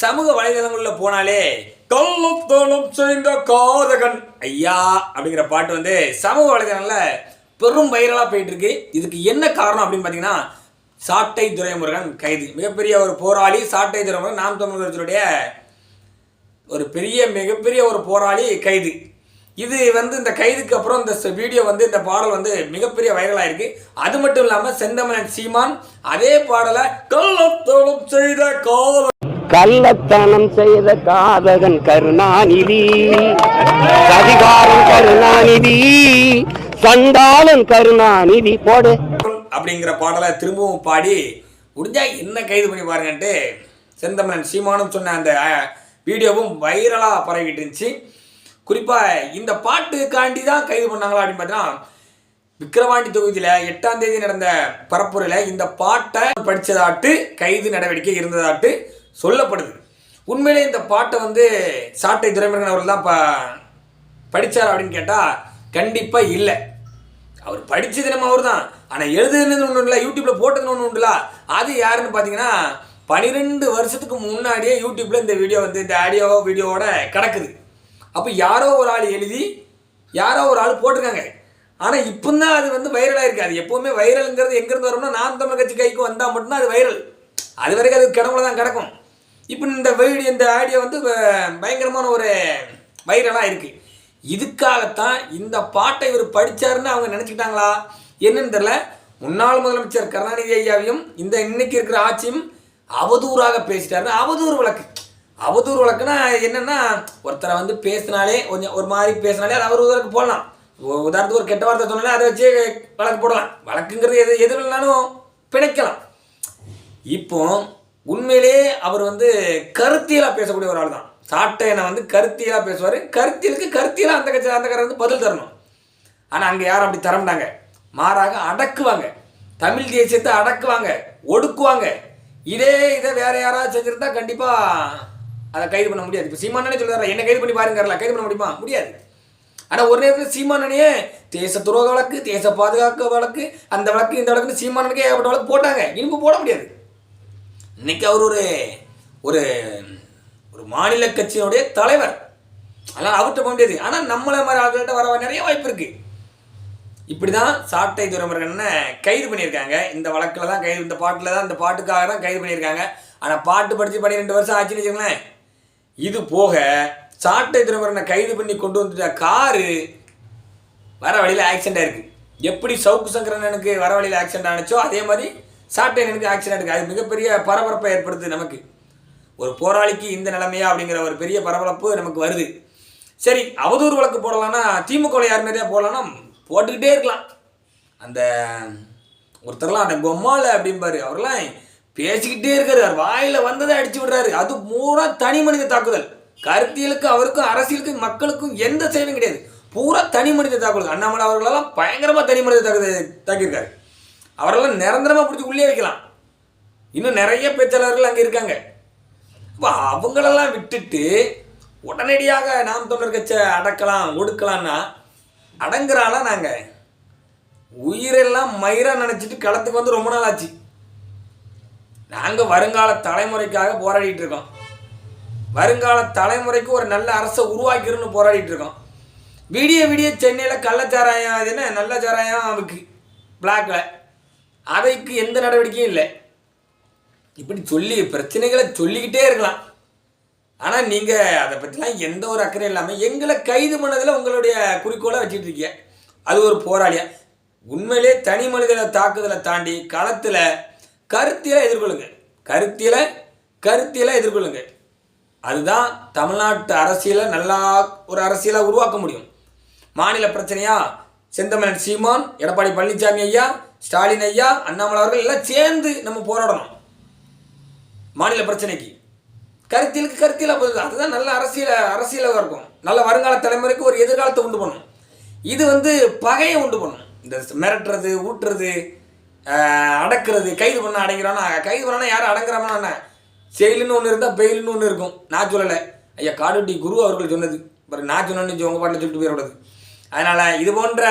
சமூக வலைதளங்களில் போனாலே கள்ளத்தனம் செய்த காதகன். ஐயா அப்படிங்கிற பாட்டு வந்து சமூக வலைதளங்களில் பெரும் வைரலாக போயிட்டு இருக்கு இதுக்கு என்ன காரணம் அப்படின்னு பார்த்தீங்கன்னா சாட்டை துரைமுருகன் கைது. மிகப்பெரிய ஒரு போராளி சாட்டை துரைமுருகன் நாம் தமிழர்களுடைய ஒரு பெரிய மிகப்பெரிய ஒரு போராளி கைது. இது வந்து இந்த கைதுக்கு அப்புறம் இந்த வீடியோ வந்து இந்த பாடல் வந்து மிகப்பெரிய வைரலாக இருக்கு அது மட்டும் இல்லாமல் செந்தமனன் சீமான் அதே பாடலை கள்ளத்தோളം செய்த காதல் கள்ளத்தனம் செய்த காதகன் கருணாநிதி சதிகாரன் கருணாநிதி சண்டாளன் கருணாநிதி போடு. அப்படிங்கிற பாடலை திரும்பவும் பாடி முடிஞ்சா என்ன கைது பண்ணி பாருங்கன்ட்டு செந்தமனன் சீமானும் சொன்ன அந்த வீடியோவும் வைரலாக பரவிட்டு இருந்துச்சு. குறிப்பாக இந்த பாட்டுக்காண்டி தான் கைது பண்ணாங்களா அப்படின்னு பார்த்தீங்கன்னா விக்கிரவாண்டி தொகுதியில் எட்டாம் தேதி நடந்த பரப்புரையில் இந்த பாட்டை படித்ததாட்டு கைது நடவடிக்கை இருந்ததாட்டு சொல்லப்படுது. உண்மையிலே இந்த பாட்டை வந்து சாட்டை துரைமுருகன் அவர்கள் தான் ப படித்தார் அப்படின்னு கேட்டால் கண்டிப்பாக இல்லை. அவர் படித்தது நம்ம அவர் தான் ஆனால் எழுதுனது ஒன்று இல்லை யூடியூப்பில் போட்டது ஒன்று உண்டுல அது யாருன்னு பார்த்தீங்கன்னா பன்னிரெண்டு வருஷத்துக்கு முன்னாடியே யூடியூப்பில் இந்த வீடியோ வந்து இந்த ஆடியோ வீடியோவோட கிடக்குது. அப்போ யாரோ ஒரு ஆள் எழுதி யாரோ ஒரு ஆள் போட்டிருக்காங்க. ஆனால் இப்போ தான் அது வந்து வைரலாக இருக்குது அது எப்போவுமே வைரலுங்கிறது எங்கேருந்து வரும்னா நான் தமிழ் கட்சி கைக்கு வந்தால் மட்டும்தான் அது வைரல் அது வரைக்கும் அது கிடவுல தான் கிடக்கும். இப்போ இந்த வீடியோ இந்த ஆடியோ வந்து பயங்கரமான ஒரு வைரலாக இருக்குது இதுக்காகத்தான் இந்த பாட்டை இவர் படிச்சாருன்னு அவங்க நினச்சிக்கிட்டாங்களா? என்னன்னு தெரில முன்னாள் முதலமைச்சர் கருணாநிதி ஐயாவையும் இந்த இன்னைக்கு இருக்கிற ஆட்சியும் அவதூறாக பேசிட்டாருன்னு அவதூறு வழக்கு. அவதூறு வழக்குன்னா என்னென்னா ஒருத்தரை வந்து பேசினாலே கொஞ்சம் ஒரு மாதிரி பேசினாலே அது அவதூறுக்கு போடலாம். உதாரணத்துக்கு ஒரு கெட்ட வார்த்தை சொன்னாலே அதை வச்சு வழக்கு போடலாம். வழக்குங்கிறது எது எது பிணைக்கலாம். இப்போ உண்மையிலே அவர் வந்து கருத்தியலாக பேசக்கூடிய ஒரு ஆள் தான் சாட்டையனை வந்து கருத்தியலாக பேசுவார். கருத்தியலுக்கு கருத்தியலாக அந்த கட்சி அந்த வந்து பதில் தரணும். ஆனால் அங்கே யாரும் அப்படி தரமாட்டாங்க? மாறாக அடக்குவாங்க. தமிழ் தேசியத்தை அடக்குவாங்க. ஒடுக்குவாங்க. இதே இதை வேறு யாராவது செஞ்சுருந்தா கண்டிப்பாக அதை கைது பண்ண முடியாது. இப்போ சீமானே சொல்லுறாரு என்ன கைது பண்ணி பாருங்கறல கைது பண்ண முடியுமா? முடியாது. ஆனால் ஒரு நேரத்தில் சீமானனையே தேச துரோக வழக்கு தேச பாதுகாக்க வழக்கு அந்த வழக்கு இந்த வழக்குன்னு சீமானனுக்கே ஏகப்பட்ட வழக்கு போட்டாங்க. இனிப்பு போட முடியாது. இன்னைக்கு அவர் ஒரு ஒரு ஒரு மாநில கட்சியினுடைய தலைவர். அதெல்லாம் அவர்கிட்ட போக முடியாது. ஆனால் நம்மளை மாதிரி ஆட்கள்கிட்ட வர நிறைய வாய்ப்பு இருக்குது இப்படி தான் சாட்டை துரைமுருகனை கைது பண்ணியிருக்காங்க. இந்த வழக்கில் தான் கைது இந்த பாட்டில் தான் இந்த பாட்டுக்காக தான் கைது பண்ணியிருக்காங்க. ஆனால் பாட்டு படித்து பன்னிரெண்டு வருஷம் ஆச்சுன்னு வச்சுக்கோங்களேன். இது போக சாட்டை துரைமுருகனை கைது பண்ணி கொண்டு வந்துட்ட காரு வர வழியில் ஆக்சிடென்ட் ஆயிருக்கு. எப்படி சவுக்கு சங்கரனுக்கு வர வழியில் ஆக்சிடென்ட் ஆனிச்சோ அதே மாதிரி சாப்பிட்டேன் எனக்கு ஆக்சிடென்ட்டுக்கு அது மிகப்பெரிய பரபரப்பை ஏற்படுது நமக்கு. ஒரு போராளிக்கு இந்த நிலைமையா அப்படிங்கிற ஒரு பெரிய பரபரப்பு நமக்கு வருது. சரி அவதூறு வழக்கு போடலான்னா திமுக யார் மாதிரியா போடலான்னா போட்டுக்கிட்டே இருக்கலாம். அந்த ஒருத்தர்லாம் அந்த பொம்மால அப்படிம்பாரு. அவர்லாம் பேசிக்கிட்டே இருக்கார். வாயில் வந்ததை அடிச்சு விடுறாரு. அது பூரா தனி மனித தாக்குதல். கருத்தியலுக்கு அவருக்கும் அரசியலுக்கும் மக்களுக்கும் எந்த சேவையும் கிடையாது. பூரா தனி மனித தாக்குதல். அண்ணாமலை அவர்களெல்லாம் பயங்கரமாக தனி மனித தாக்குதல் தாக்கியிருக்காரு. அவரெல்லாம் நிரந்தரமாக பிடிச்சி உள்ளே வைக்கலாம். இன்னும் நிறைய பேச்சாளர்கள் அங்கே இருக்காங்க. இப்போ அவங்களெல்லாம் விட்டுட்டு உடனடியாக நாம் தமிழர் கட்சியை அடக்கலாம் ஒடுக்கலாம்னா அடங்குறாளா நாங்கள் உயிரெல்லாம் மயிராக நினச்சிட்டு களத்துக்கு வந்து ரொம்ப நாள் ஆச்சு. நாங்கள் வருங்கால தலைமுறைக்காக போராடிட்டு இருக்கோம். வருங்கால தலைமுறைக்கு ஒரு நல்ல அரசை உருவாக்கிருன்னு போராடிட்டு இருக்கோம். விடிய விடிய சென்னையில் கள்ளச்சாராயம் அது என்ன? நல்ல சாராயம் விற்கு பிளாக்ல. அதைக்கு எந்த நடவடிக்கையும் இல்லை. இப்படி சொல்லி பிரச்சனைகளை சொல்லிக்கிட்டே இருக்கலாம். ஆனால் நீங்கள் அதை பற்றிலாம் எந்த ஒரு அக்கறையும் இல்லாமல் எங்களை கைது பண்ணதில் உங்களுடைய குறிக்கோளை வச்சுட்டு இருக்கீங்க. அது ஒரு போராளியா? உண்மையிலே தனி மனிதனை தாக்குதலை தாண்டி களத்தில் கருத்தியலை எதிர்கொள்ளுங்க. கருத்தியலை கருத்தியலை எதிர்கொள்ளுங்க. அதுதான் தமிழ்நாட்டு அரசியலை நல்லா ஒரு அரசியலை உருவாக்க முடியும். மாநில பிரச்சனையா? செந்தமிழன் சீமான் எடப்பாடி பழனிசாமி ஐயா ஸ்டாலின் ஐயா அண்ணாமலை அவர்கள் எல்லாம் சேர்ந்து நம்ம போராடணும். மாநில பிரச்சனைக்கு. கருத்தியலுக்கு கருத்தியில் போகுது. அதுதான் நல்ல அரசியல அரசியலாக இருக்கும். நல்ல வருங்கால தலைமுறைக்கு ஒரு எதிர்காலத்தை உண்டு பண்ணும். இது வந்து பகையை உண்டு பண்ணும். இந்த மிரட்டுறது ஊட்டுறது அடக்கிறது கைது பண்ண அடங்கிறானா? கைது பண்ணா யாரும் அடங்குறாமா செயலுன்னு ஒன்று இருந்தால் பெயிலுன்னு ஒன்று இருக்கும். நான் சொல்லலை. ஐயா காடுட்டி குரு அவர்கள் சொன்னது. பாரு நான் சொன்னேன்னு உங்கள் பாட்டில் சொல்லிட்டு போயிடக்கூடாது. அதனால் இது போன்ற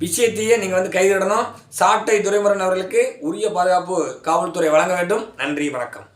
விஷயத்தையே நீங்கள் வந்து கைதிடணும் சாட்டை துரைமுருகன் அவர்களுக்கு உரிய பாதுகாப்பு காவல்துறை வழங்க வேண்டும். நன்றி வணக்கம்.